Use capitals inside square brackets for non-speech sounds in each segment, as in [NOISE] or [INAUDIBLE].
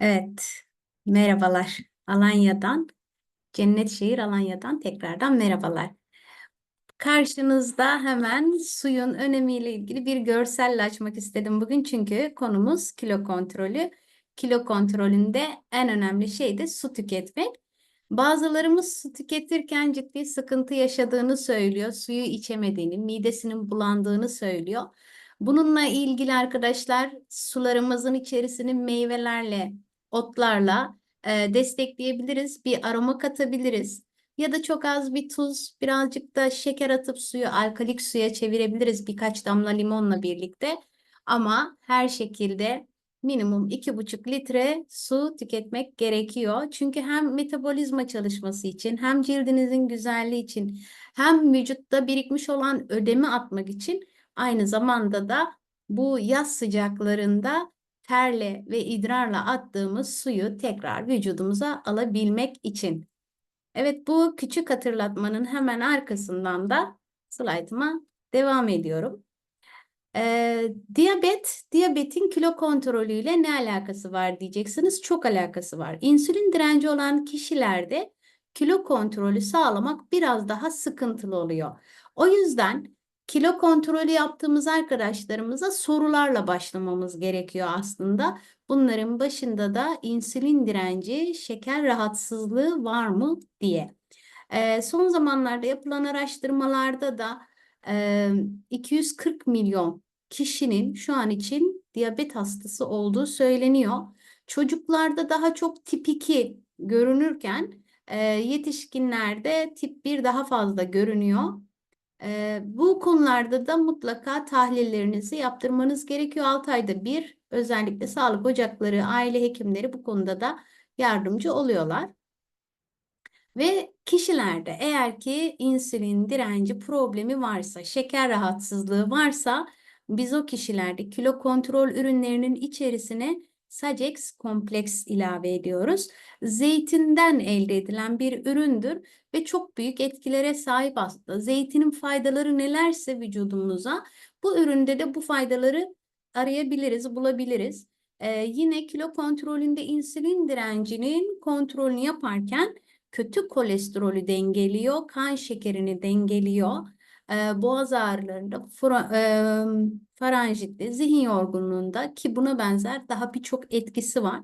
Evet, merhabalar. Alanya'dan, Cennetşehir Alanya'dan tekrardan merhabalar. Karşınızda hemen suyun önemiyle ilgili bir görselle açmak istedim bugün çünkü konumuz kilo kontrolü. Kilo kontrolünde en önemli şey de su tüketmek. Bazılarımız su tüketirken ciddi sıkıntı yaşadığını söylüyor, suyu içemediğini, midesinin bulandığını söylüyor. Bununla ilgili arkadaşlar sularımızın içerisini meyvelerle, otlarla e, destekleyebiliriz. Bir aroma katabiliriz. Ya da çok az bir tuz, birazcık da şeker atıp suyu alkalik suya çevirebiliriz birkaç damla limonla birlikte. Ama her şekilde minimum iki buçuk litre su tüketmek gerekiyor. Çünkü hem metabolizma çalışması için hem cildinizin güzelliği için hem vücutta birikmiş olan ödemi atmak için aynı zamanda da bu yaz sıcaklarında terle ve idrarla attığımız suyu tekrar vücudumuza alabilmek için. Evet bu küçük hatırlatmanın hemen arkasından da slaytıma devam ediyorum. Ee, diyabet, diyabetin kilo kontrolüyle ne alakası var diyeceksiniz. Çok alakası var. İnsülin direnci olan kişilerde kilo kontrolü sağlamak biraz daha sıkıntılı oluyor. O yüzden kilo kontrolü yaptığımız arkadaşlarımıza sorularla başlamamız gerekiyor aslında. Bunların başında da insülin direnci, şeker rahatsızlığı var mı diye. Ee, son zamanlarda yapılan araştırmalarda da e, 240 milyon kişinin şu an için diyabet hastası olduğu söyleniyor. Çocuklarda daha çok tip 2 görünürken e, yetişkinlerde tip 1 daha fazla görünüyor. E, bu konularda da mutlaka tahlillerinizi yaptırmanız gerekiyor. 6 ayda bir özellikle sağlık ocakları, aile hekimleri bu konuda da yardımcı oluyorlar. Ve kişilerde eğer ki insülin direnci problemi varsa, şeker rahatsızlığı varsa biz o kişilerde kilo kontrol ürünlerinin içerisine Sacex kompleks ilave ediyoruz. Zeytinden elde edilen bir üründür ve çok büyük etkilere sahip aslında. Zeytinin faydaları nelerse vücudumuza bu üründe de bu faydaları arayabiliriz, bulabiliriz. Ee, yine kilo kontrolünde insülin direncinin kontrolünü yaparken kötü kolesterolü dengeliyor, kan şekerini dengeliyor. E, boğaz ağrılarında, fra, e, faranjitte, zihin yorgunluğunda ki buna benzer daha birçok etkisi var.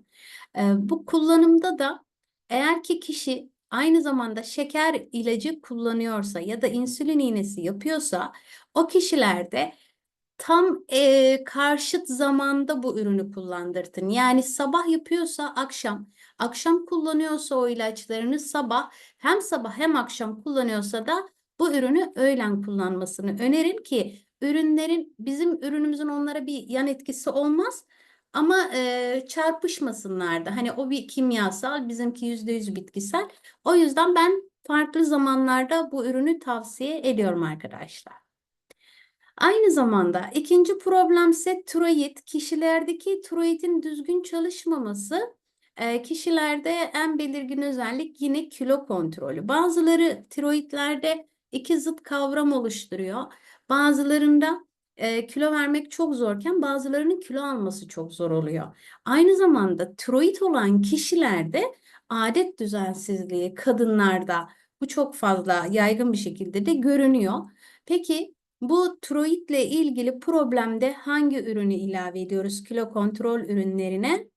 E, bu kullanımda da eğer ki kişi aynı zamanda şeker ilacı kullanıyorsa ya da insülin iğnesi yapıyorsa o kişilerde tam e, karşıt zamanda bu ürünü kullandırtın. Yani sabah yapıyorsa akşam, akşam kullanıyorsa o ilaçlarını sabah, hem sabah hem akşam kullanıyorsa da bu ürünü öğlen kullanmasını önerin ki ürünlerin bizim ürünümüzün onlara bir yan etkisi olmaz. Ama e, çarpışmasınlar da. Hani o bir kimyasal, bizimki yüzde yüz bitkisel. O yüzden ben farklı zamanlarda bu ürünü tavsiye ediyorum arkadaşlar. Aynı zamanda ikinci problem ise tiroid. Kişilerdeki tiroidin düzgün çalışmaması e, kişilerde en belirgin özellik yine kilo kontrolü. Bazıları tiroidlerde iki zıt kavram oluşturuyor. Bazılarında e, kilo vermek çok zorken bazılarının kilo alması çok zor oluyor. Aynı zamanda tiroid olan kişilerde adet düzensizliği kadınlarda bu çok fazla yaygın bir şekilde de görünüyor. Peki bu tiroidle ilgili problemde hangi ürünü ilave ediyoruz kilo kontrol ürünlerine?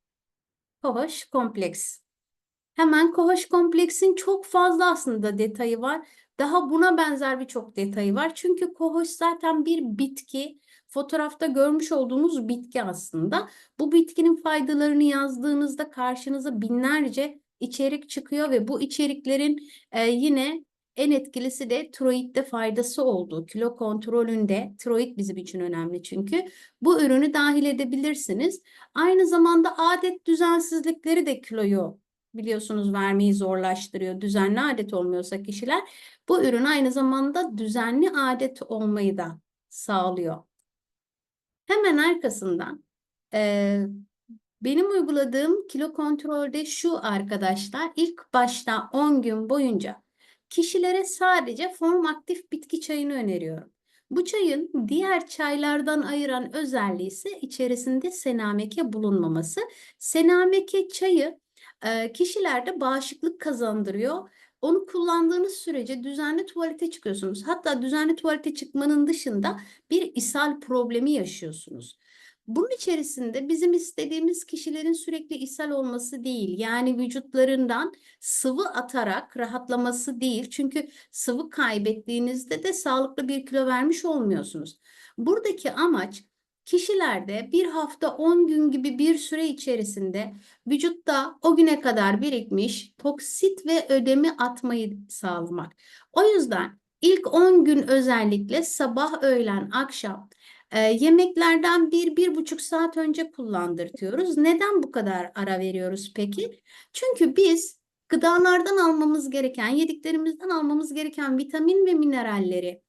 Kohoş kompleks. Hemen kohoş kompleksin çok fazla aslında detayı var. Daha buna benzer birçok detayı var. Çünkü kohoş zaten bir bitki. Fotoğrafta görmüş olduğunuz bitki aslında. Bu bitkinin faydalarını yazdığınızda karşınıza binlerce içerik çıkıyor ve bu içeriklerin e, yine en etkilisi de tiroidde faydası olduğu. Kilo kontrolünde tiroid bizim için önemli çünkü. Bu ürünü dahil edebilirsiniz. Aynı zamanda adet düzensizlikleri de kiloyu biliyorsunuz vermeyi zorlaştırıyor. Düzenli adet olmuyorsa kişiler bu ürün aynı zamanda düzenli adet olmayı da sağlıyor. Hemen arkasından e, benim uyguladığım kilo kontrolde şu arkadaşlar ilk başta 10 gün boyunca kişilere sadece form aktif bitki çayını öneriyorum. Bu çayın diğer çaylardan ayıran özelliği ise içerisinde senameke bulunmaması. Senameke çayı kişilerde bağışıklık kazandırıyor. Onu kullandığınız sürece düzenli tuvalete çıkıyorsunuz. Hatta düzenli tuvalete çıkmanın dışında bir ishal problemi yaşıyorsunuz. Bunun içerisinde bizim istediğimiz kişilerin sürekli ishal olması değil. Yani vücutlarından sıvı atarak rahatlaması değil. Çünkü sıvı kaybettiğinizde de sağlıklı bir kilo vermiş olmuyorsunuz. Buradaki amaç kişilerde bir hafta 10 gün gibi bir süre içerisinde vücutta o güne kadar birikmiş toksit ve ödemi atmayı sağlamak. O yüzden ilk 10 gün özellikle sabah, öğlen, akşam e, yemeklerden bir, bir buçuk saat önce kullandırtıyoruz. Neden bu kadar ara veriyoruz peki? Çünkü biz gıdalardan almamız gereken, yediklerimizden almamız gereken vitamin ve mineralleri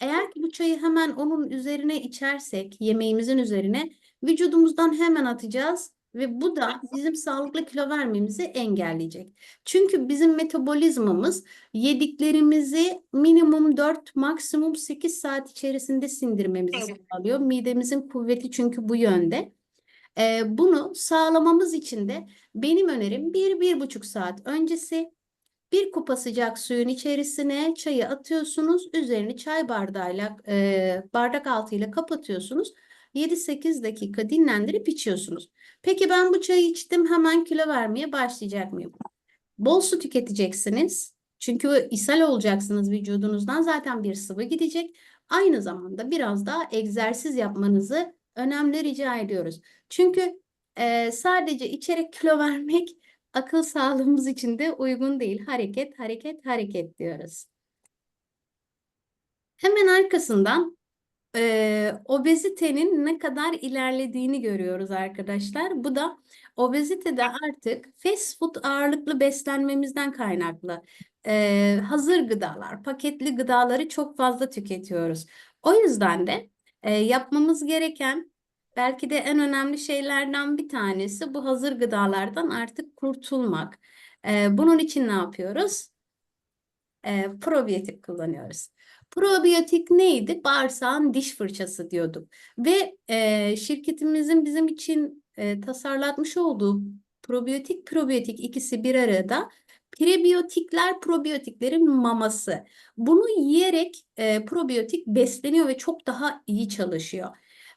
eğer ki bu çayı hemen onun üzerine içersek, yemeğimizin üzerine vücudumuzdan hemen atacağız ve bu da bizim sağlıklı kilo vermemizi engelleyecek. Çünkü bizim metabolizmamız yediklerimizi minimum 4, maksimum 8 saat içerisinde sindirmemizi sağlıyor. Midemizin kuvveti çünkü bu yönde. Ee, bunu sağlamamız için de benim önerim 1-1,5 saat öncesi bir kupa sıcak suyun içerisine çayı atıyorsunuz. Üzerini çay bardağıyla e, bardak altıyla kapatıyorsunuz. 7-8 dakika dinlendirip içiyorsunuz. Peki ben bu çayı içtim hemen kilo vermeye başlayacak mıyım? Bol su tüketeceksiniz. Çünkü ishal olacaksınız vücudunuzdan zaten bir sıvı gidecek. Aynı zamanda biraz daha egzersiz yapmanızı önemli rica ediyoruz. Çünkü e, sadece içerek kilo vermek akıl sağlığımız için de uygun değil. Hareket, hareket, hareket diyoruz. Hemen arkasından e, obezitenin ne kadar ilerlediğini görüyoruz arkadaşlar. Bu da obezitede artık fast food ağırlıklı beslenmemizden kaynaklı. E, hazır gıdalar, paketli gıdaları çok fazla tüketiyoruz. O yüzden de e, yapmamız gereken belki de en önemli şeylerden bir tanesi bu hazır gıdalardan artık kurtulmak. E, bunun için ne yapıyoruz? E, probiyotik kullanıyoruz. Probiyotik neydi? Bağırsağın diş fırçası diyorduk. Ve e, şirketimizin bizim için e, tasarlatmış olduğu probiyotik probiyotik ikisi bir arada prebiyotikler probiyotiklerin maması. Bunu yiyerek e, probiyotik besleniyor ve çok daha iyi çalışıyor.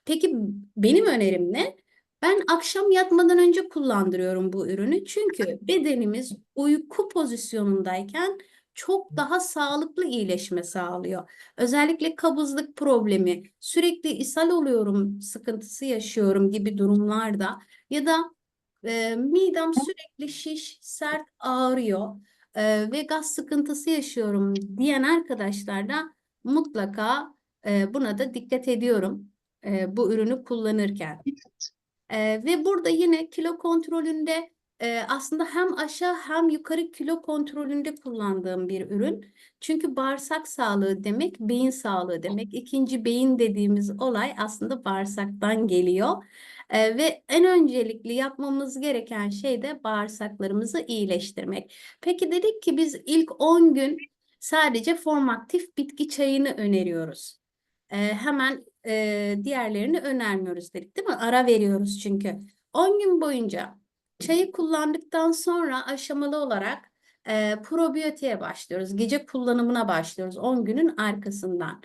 Peki benim önerim ne? Ben akşam yatmadan önce kullandırıyorum bu ürünü. Çünkü bedenimiz uyku pozisyonundayken çok daha sağlıklı iyileşme sağlıyor. Özellikle kabızlık problemi, sürekli ishal oluyorum, sıkıntısı yaşıyorum gibi durumlarda ya da e, midem sürekli şiş, sert ağrıyor e, ve gaz sıkıntısı yaşıyorum diyen arkadaşlar da mutlaka e, buna da dikkat ediyorum e, bu ürünü kullanırken. E, ve burada yine kilo kontrolünde e, aslında hem aşağı hem yukarı kilo kontrolünde kullandığım bir ürün. Çünkü bağırsak sağlığı demek beyin sağlığı demek. İkinci beyin dediğimiz olay aslında bağırsaktan geliyor. E, ve en öncelikli yapmamız gereken şey de bağırsaklarımızı iyileştirmek. Peki dedik ki biz ilk 10 gün sadece formaktif bitki çayını öneriyoruz. E, hemen e, diğerlerini önermiyoruz dedik değil mi? Ara veriyoruz çünkü. 10 gün boyunca çayı kullandıktan sonra aşamalı olarak e, probiyotiğe başlıyoruz. Gece kullanımına başlıyoruz 10 günün arkasından.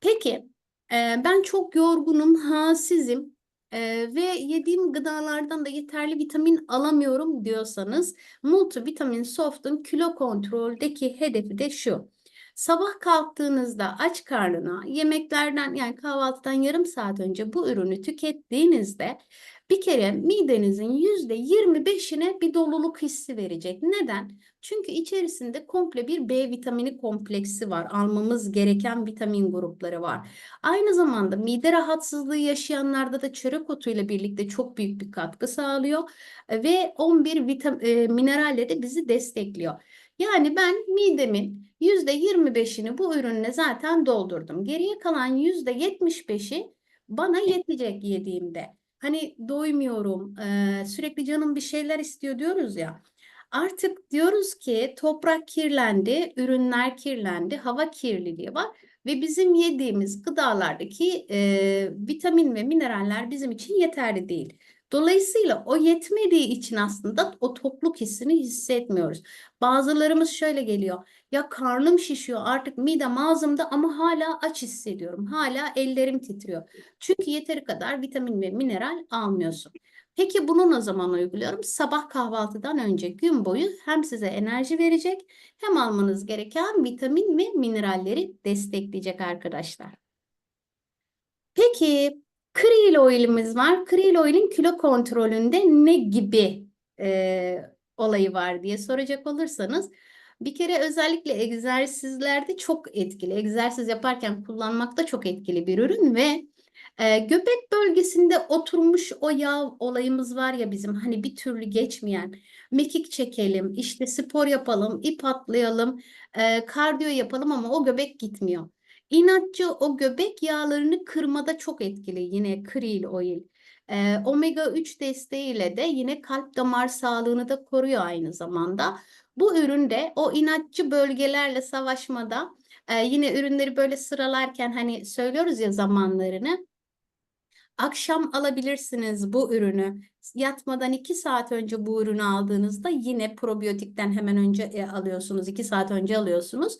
Peki e, ben çok yorgunum, halsizim e, ve yediğim gıdalardan da yeterli vitamin alamıyorum diyorsanız multivitamin soft'un kilo kontroldeki hedefi de şu. Sabah kalktığınızda aç karnına yemeklerden yani kahvaltıdan yarım saat önce bu ürünü tükettiğinizde bir kere midenizin yüzde yirmi beşine bir doluluk hissi verecek. Neden? Çünkü içerisinde komple bir B vitamini kompleksi var. Almamız gereken vitamin grupları var. Aynı zamanda mide rahatsızlığı yaşayanlarda da çörek otuyla birlikte çok büyük bir katkı sağlıyor ve 11 vitam e, mineralle de bizi destekliyor. Yani ben midemin %25'ini bu ürünle zaten doldurdum. Geriye kalan %75'i bana yetecek yediğimde. Hani doymuyorum, sürekli canım bir şeyler istiyor diyoruz ya. Artık diyoruz ki toprak kirlendi, ürünler kirlendi, hava kirliliği var. ve bizim yediğimiz gıdalardaki e, vitamin ve mineraller bizim için yeterli değil. Dolayısıyla o yetmediği için aslında o tokluk hissini hissetmiyoruz. Bazılarımız şöyle geliyor. Ya karnım şişiyor artık midem ağzımda ama hala aç hissediyorum. Hala ellerim titriyor. Çünkü yeteri kadar vitamin ve mineral almıyorsun. Peki bunu ne zaman uyguluyorum? Sabah kahvaltıdan önce gün boyu hem size enerji verecek hem almanız gereken vitamin ve mineralleri destekleyecek arkadaşlar. Peki krill oil'imiz var. Krill oil'in kilo kontrolünde ne gibi e, olayı var diye soracak olursanız bir kere özellikle egzersizlerde çok etkili. Egzersiz yaparken kullanmakta çok etkili bir ürün ve e, göbek bölgesinde oturmuş o yağ olayımız var ya bizim hani bir türlü geçmeyen mekik çekelim, işte spor yapalım, ip atlayalım, e, kardiyo yapalım ama o göbek gitmiyor. İnatçı o göbek yağlarını kırmada çok etkili yine krill oil. E, omega 3 desteğiyle de yine kalp damar sağlığını da koruyor aynı zamanda. Bu ürün de o inatçı bölgelerle savaşmada e, yine ürünleri böyle sıralarken hani söylüyoruz ya zamanlarını. Akşam alabilirsiniz bu ürünü. Yatmadan 2 saat önce bu ürünü aldığınızda yine probiyotikten hemen önce e, alıyorsunuz. 2 saat önce alıyorsunuz.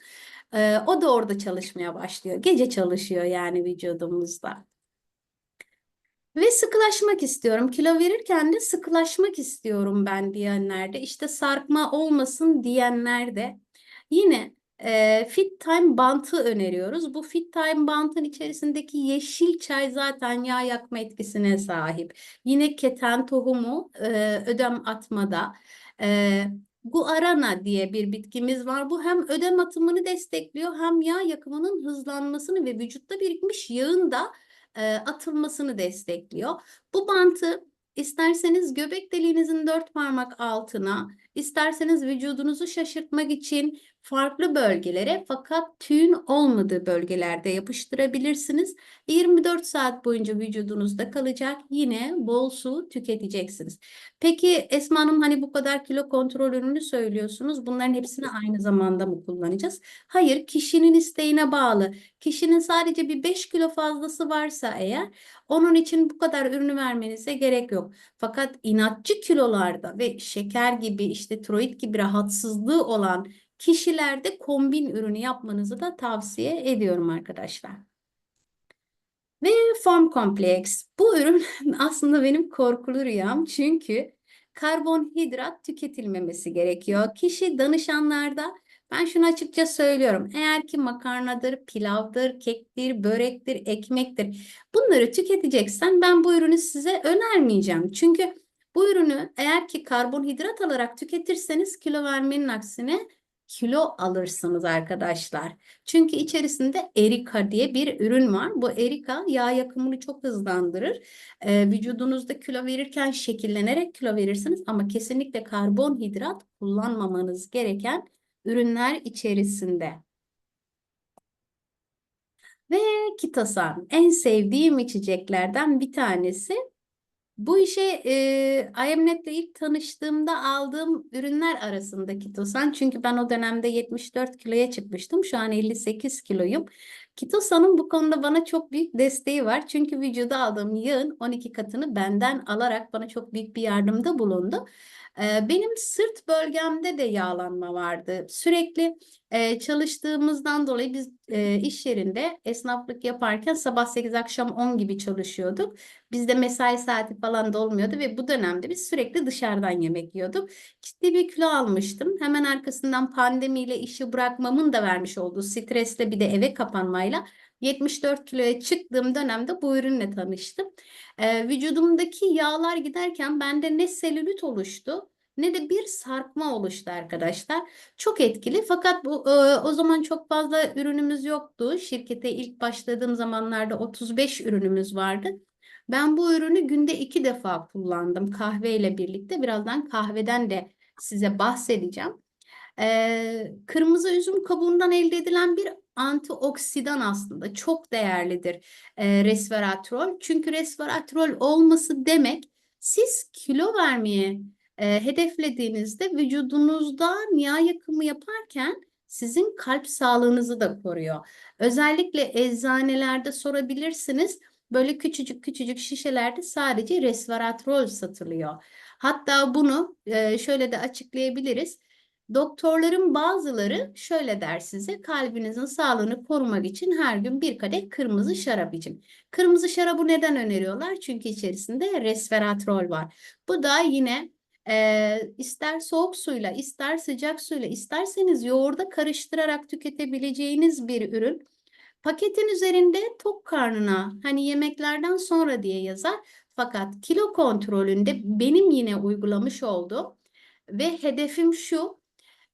E, o da orada çalışmaya başlıyor. Gece çalışıyor yani vücudumuzda. Ve sıkılaşmak istiyorum. Kilo verirken de sıkılaşmak istiyorum ben diyenlerde. İşte sarkma olmasın diyenler de yine e, Fit Time bantı öneriyoruz. Bu Fit Time bantın içerisindeki yeşil çay zaten yağ yakma etkisine sahip. Yine keten tohumu e, ödem atmada. E, Guarana diye bir bitkimiz var. Bu hem ödem atımını destekliyor hem yağ yakımının hızlanmasını ve vücutta birikmiş yağın da e, atılmasını destekliyor. Bu bantı isterseniz göbek deliğinizin dört parmak altına, isterseniz vücudunuzu şaşırtmak için farklı bölgelere fakat tüyün olmadığı bölgelerde yapıştırabilirsiniz. 24 saat boyunca vücudunuzda kalacak. Yine bol su tüketeceksiniz. Peki Esma Hanım hani bu kadar kilo kontrol ürünü söylüyorsunuz. Bunların hepsini aynı zamanda mı kullanacağız? Hayır, kişinin isteğine bağlı. Kişinin sadece bir 5 kilo fazlası varsa eğer onun için bu kadar ürünü vermenize gerek yok. Fakat inatçı kilolarda ve şeker gibi işte tiroid gibi rahatsızlığı olan kişilerde kombin ürünü yapmanızı da tavsiye ediyorum arkadaşlar. Ve form kompleks. Bu ürün [LAUGHS] aslında benim korkulu rüyam çünkü karbonhidrat tüketilmemesi gerekiyor. Kişi danışanlarda ben şunu açıkça söylüyorum. Eğer ki makarnadır, pilavdır, kektir, börektir, ekmektir bunları tüketeceksen ben bu ürünü size önermeyeceğim. Çünkü bu ürünü eğer ki karbonhidrat alarak tüketirseniz kilo vermenin aksine kilo alırsınız arkadaşlar. Çünkü içerisinde erika diye bir ürün var. Bu erika yağ yakımını çok hızlandırır. Ee, vücudunuzda kilo verirken şekillenerek kilo verirsiniz ama kesinlikle karbonhidrat kullanmamanız gereken ürünler içerisinde. Ve kitosan en sevdiğim içeceklerden bir tanesi. Bu işe e, IMNet'le ilk tanıştığımda aldığım ürünler arasında Kitosan. Çünkü ben o dönemde 74 kiloya çıkmıştım. Şu an 58 kiloyum. Kitosan'ın bu konuda bana çok büyük desteği var. Çünkü vücuda aldığım yağın 12 katını benden alarak bana çok büyük bir yardımda bulundu. Benim sırt bölgemde de yağlanma vardı. Sürekli çalıştığımızdan dolayı biz iş yerinde esnaflık yaparken sabah 8 akşam 10 gibi çalışıyorduk. Bizde mesai saati falan da olmuyordu ve bu dönemde biz sürekli dışarıdan yemek yiyorduk. Ciddi bir kilo almıştım. Hemen arkasından pandemiyle işi bırakmamın da vermiş olduğu stresle bir de eve kapanmayla 74 kiloya çıktığım dönemde bu ürünle tanıştım. Ee, vücudumdaki yağlar giderken bende ne selülit oluştu ne de bir sarkma oluştu arkadaşlar. Çok etkili fakat bu e, o zaman çok fazla ürünümüz yoktu. Şirkete ilk başladığım zamanlarda 35 ürünümüz vardı. Ben bu ürünü günde iki defa kullandım kahveyle birlikte. Birazdan kahveden de size bahsedeceğim. Ee, kırmızı üzüm kabuğundan elde edilen bir antioksidan aslında çok değerlidir e, resveratrol. Çünkü resveratrol olması demek siz kilo vermeye e, hedeflediğinizde vücudunuzda yağ yakımı yaparken sizin kalp sağlığınızı da koruyor. Özellikle eczanelerde sorabilirsiniz. Böyle küçücük küçücük şişelerde sadece resveratrol satılıyor. Hatta bunu e, şöyle de açıklayabiliriz. Doktorların bazıları şöyle der size kalbinizin sağlığını korumak için her gün bir kadeh kırmızı şarap için. Kırmızı şarabı neden öneriyorlar? Çünkü içerisinde resveratrol var. Bu da yine e, ister soğuk suyla, ister sıcak suyla, isterseniz yoğurda karıştırarak tüketebileceğiniz bir ürün. Paketin üzerinde tok karnına hani yemeklerden sonra diye yazar. Fakat kilo kontrolünde benim yine uygulamış olduğum ve hedefim şu.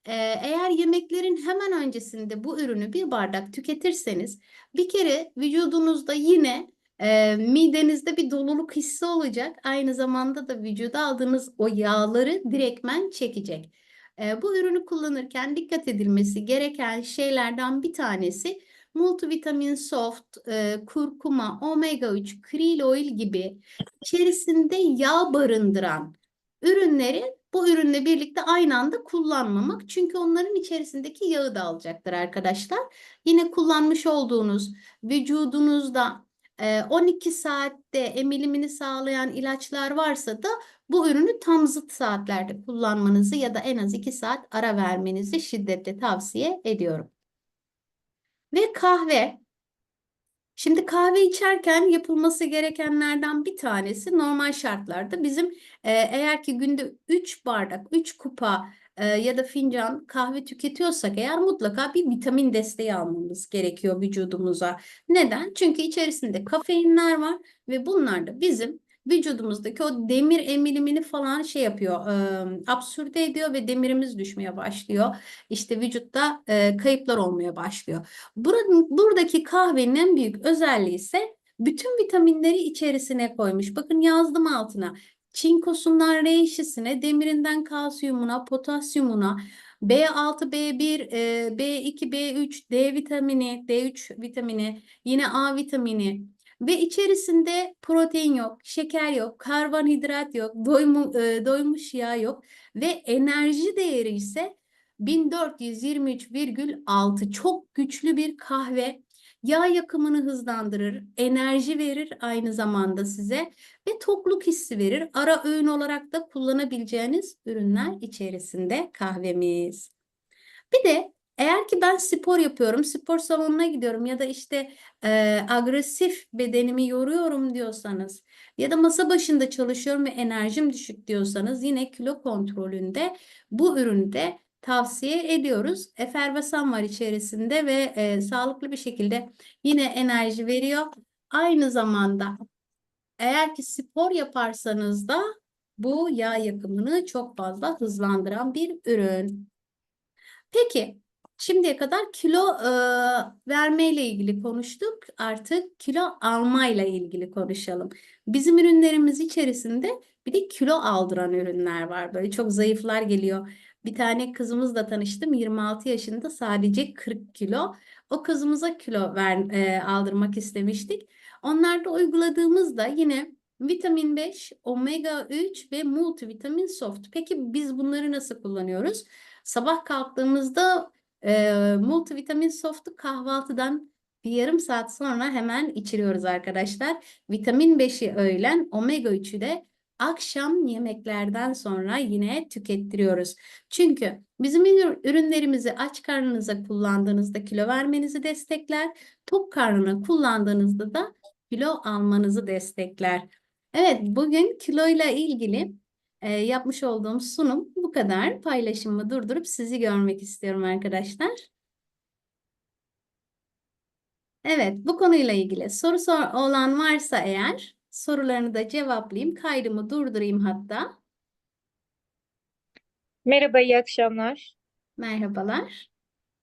Eğer yemeklerin hemen öncesinde bu ürünü bir bardak tüketirseniz bir kere vücudunuzda yine e, midenizde bir doluluk hissi olacak. Aynı zamanda da vücuda aldığınız o yağları direktmen çekecek. E, bu ürünü kullanırken dikkat edilmesi gereken şeylerden bir tanesi multivitamin soft, e, kurkuma, omega 3, krill oil gibi içerisinde yağ barındıran ürünleri bu ürünle birlikte aynı anda kullanmamak. Çünkü onların içerisindeki yağı da alacaktır arkadaşlar. Yine kullanmış olduğunuz vücudunuzda e, 12 saatte emilimini sağlayan ilaçlar varsa da bu ürünü tam zıt saatlerde kullanmanızı ya da en az 2 saat ara vermenizi şiddetle tavsiye ediyorum. Ve kahve. Şimdi kahve içerken yapılması gerekenlerden bir tanesi normal şartlarda bizim e, eğer ki günde 3 bardak, 3 kupa e, ya da fincan kahve tüketiyorsak eğer mutlaka bir vitamin desteği almamız gerekiyor vücudumuza. Neden? Çünkü içerisinde kafeinler var ve bunlar da bizim vücudumuzdaki o demir emilimini falan şey yapıyor, e, absürde ediyor ve demirimiz düşmeye başlıyor. İşte vücutta e, kayıplar olmaya başlıyor. Buranın, buradaki kahvenin en büyük özelliği ise bütün vitaminleri içerisine koymuş. Bakın yazdım altına. Çinkosundan R işisine, demirinden kalsiyumuna, potasyumuna, B6, B1, e, B2, B3, D vitamini, D3 vitamini, yine A vitamini ve içerisinde protein yok, şeker yok, karbonhidrat yok, doymu, e, doymuş yağ yok ve enerji değeri ise 1423,6 çok güçlü bir kahve. Yağ yakımını hızlandırır, enerji verir aynı zamanda size ve tokluk hissi verir. Ara öğün olarak da kullanabileceğiniz ürünler içerisinde kahvemiz. Bir de eğer ki ben spor yapıyorum, spor salonuna gidiyorum ya da işte e, agresif bedenimi yoruyorum diyorsanız ya da masa başında çalışıyorum ve enerjim düşük diyorsanız yine kilo kontrolünde bu ürünü de tavsiye ediyoruz. Efervesan var içerisinde ve e, sağlıklı bir şekilde yine enerji veriyor. Aynı zamanda eğer ki spor yaparsanız da bu yağ yakımını çok fazla hızlandıran bir ürün. Peki şimdiye kadar kilo e, verme ile ilgili konuştuk. Artık kilo alma ile ilgili konuşalım. Bizim ürünlerimiz içerisinde bir de kilo aldıran ürünler var. Böyle çok zayıflar geliyor. Bir tane kızımızla tanıştım. 26 yaşında sadece 40 kilo. O kızımıza kilo ver, e, aldırmak istemiştik. Onlarda uyguladığımızda yine vitamin 5, omega 3 ve multivitamin soft. Peki biz bunları nasıl kullanıyoruz? Sabah kalktığımızda e, multivitamin soft'u kahvaltıdan bir yarım saat sonra hemen içiriyoruz arkadaşlar. Vitamin 5'i öğlen, omega 3'ü de akşam yemeklerden sonra yine tükettiriyoruz. Çünkü bizim ürünlerimizi aç karnınıza kullandığınızda kilo vermenizi destekler. Tok karnına kullandığınızda da kilo almanızı destekler. Evet, bugün kiloyla ilgili e, yapmış olduğum sunum bu kadar. Paylaşımımı durdurup sizi görmek istiyorum arkadaşlar. Evet, bu konuyla ilgili soru sor olan varsa eğer sorularını da cevaplayayım. Kaydımı durdurayım hatta. Merhaba, iyi akşamlar. Merhabalar.